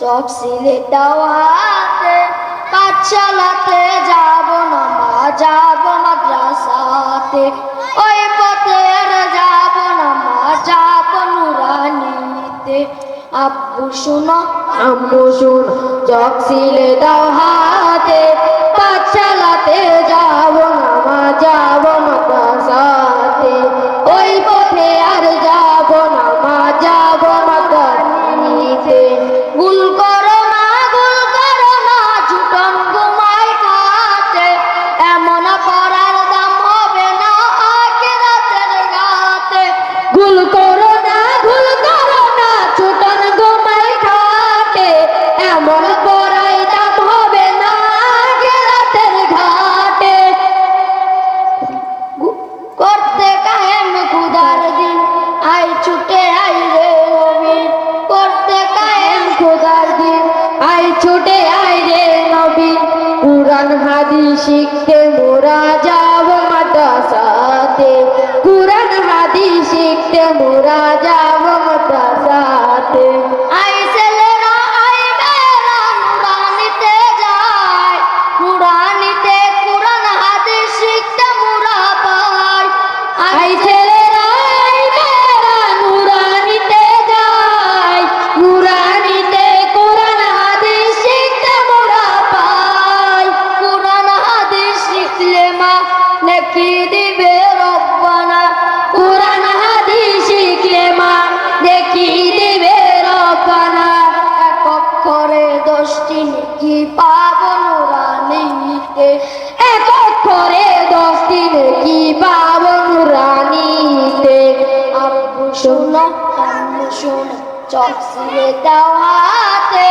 চক সিলে দাওয়াতে পাঠশালাতে যাব না, মা যাব মাদ্রাসাতে। ওই পথে যাব না, মা যাব নুরানিতে। আব্বু শোনো, আম্মু শোনো চক সিলে দাও শিখতে মোরা যাব মাদ্রাসাতে। কুরআন হাদিস শিখতে মোরা যাব নেকি দিবে রব্বানা? কোরআন, হাদিস শিখলে মা দেখি দেবে রব্বানা? এক অক্ষরে দশটি নেকি পাবো নুরানিতে এক অক্ষরে দশ দিন কি পাব নুরানিতে আব্বু শোনো আম্মু শোনো দাও হাতে।